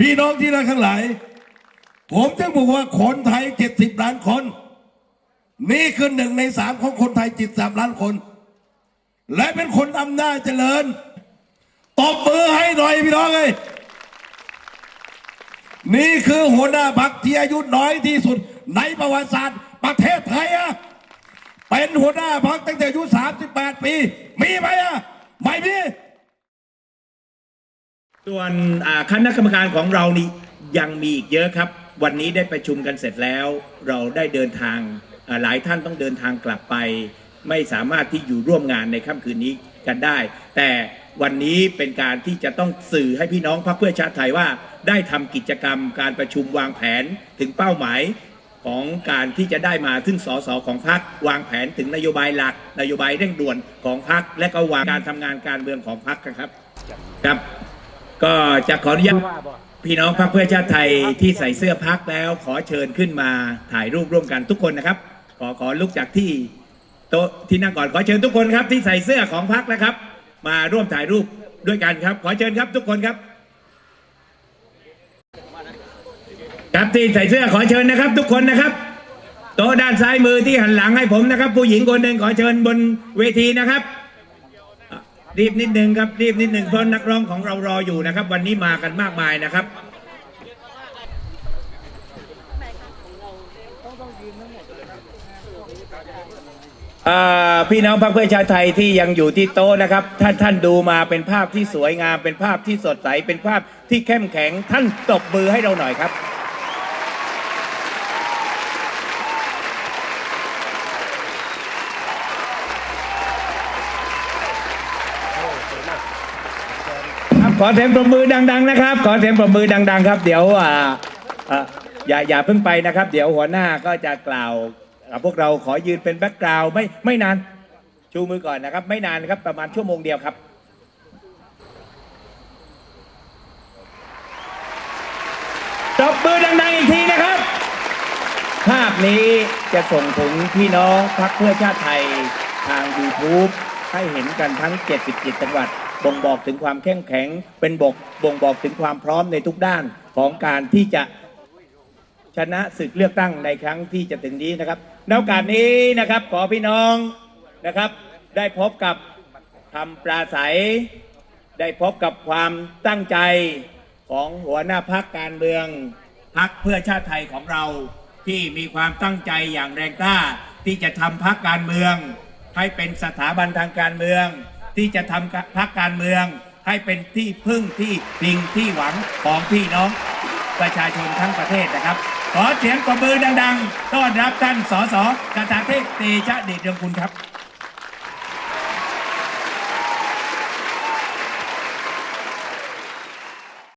พี่น้องที่รักทั้งหลาย ผมจะบอกว่าคนไทยเจ็ดสิบล้านคน นี่คือหนึ่งในสามของคนไทยจิตสามล้านคน และเป็นคนอำนาจเจริญตบมือให้หน่อยพี่น้องเลยนี่คือหัวหน้าพักที่อายุน้อยที่สุดในประวัติศาสตร์ประเทศไทยอะเป็นหัวหน้าพักตั้งแต่อายุ 38 ปี มีไหมอะไม่มี ส่วนคณะกรรมการของเรานี่ยังมีอีกเยอะครับ วันนี้ได้ประชุมกันเสร็จแล้ว เราได้เดินทางหลายท่านต้องเดินทางกลับไป ไม่สามารถที่อยู่ร่วมงานในค่ำคืนนี้กันได้ แต่วันนี้เป็นการที่จะต้องสื่อให้พี่น้องพรรคเพื่อชาติไทยว่า ได้ทำกิจกรรมการประชุมวางแผนถึงเป้าหมายของการที่จะได้มาซึ่งสสของพรรควางแผนถึงนโยบายหลัก นโยบายเร่งด่วนของพรรคและก็วางการทำงานการเมืองของพรรคครับครับ ก็จะขออนุญาตพี่น้องพรรคเพื่อชาติไทยที่ใส่เสื้อพักแล้ว ขอเชิญขึ้นมาถ่ายรูปร่วมกันทุกคนนะครับ ขอขอลุกจากที่โต๊ะที่นั่งก่อนขอเชิญทุกคนครับ ที่ใส่เสื้อของพักนะครับ มาร่วมถ่ายรูปด้วยกันครับ ขอเชิญครับทุกคนครับ ครับที่ใส่เสื้อขอเชิญนะครับ ทุกคนนะครับโต๊ะด้านซ้ายมือที่หันหลังให้ผมนะครับ ผู้หญิงคนหนึ่งขอเชิญบนเวทีนะครับ รีบนิดนึงครับรีบนิดนึงเพราะนักร้องของเรารออยู่นะครับ วันนี้มากันมากมายนะครับพี่น้องพรรคเพื่อชาติไทยที่ยังอยู่ที่โต๊ะนะครับ ท่านท่านดูมาเป็นภาพที่สวยงาม เป็นภาพที่สดใส เป็นภาพที่เข้มแข็งท่านตบมือให้เราหน่อยครับ ขอเสียงปรบมือดัง ๆ นะครับ ขอเสียงปรบมือดัง ๆ ครับ เดี๋ยวอ่าอ่าอย่าอย่าเพิ่งไปนะครับ เดี๋ยวหัวหน้าก็จะกล่าวอ่าพวกเราขอยืนเป็นแบ็กกราวด์ไม่ไม่นาน ชูมือก่อนนะครับ ไม่นานครับประมาณชั่วโมงเดียวครับ ตบมือดัง ๆ อีกทีนะครับ ภาพนี้จะส่งถึงพี่น้องพักเพื่อชาติไทยทาง YouTube ให้เห็นกันทั้ง 77 จังหวัด บ่งบอกถึงความเข้มแข็ง เป็นบกบ่งบอกถึงความพร้อมในทุกด้านของการที่จะชนะศึกเลือกตั้งในครั้งที่จะถึงนี้นะครับในโอกาสนี้นะครับขอพี่น้องนะครับ ได้พบกับคำปราศัย ได้พบกับความตั้งใจของหัวหน้าพักการเมืองพักเพื่อชาติไทยของเราที่มีความตั้งใจอย่างแรงกล้า ที่จะทำพักการเมือง ให้เป็นสถาบันทางการเมือง ที่จะทำพักการเมืองให้เป็นที่พึ่งที่พิงที่หวังของพี่น้องประชาชนทั้งประเทศนะครับ ขอเสียงปรบมือดัง ๆ ต้อนรับท่านสสกตาเทพเตชะเดชเรืองคุณครับ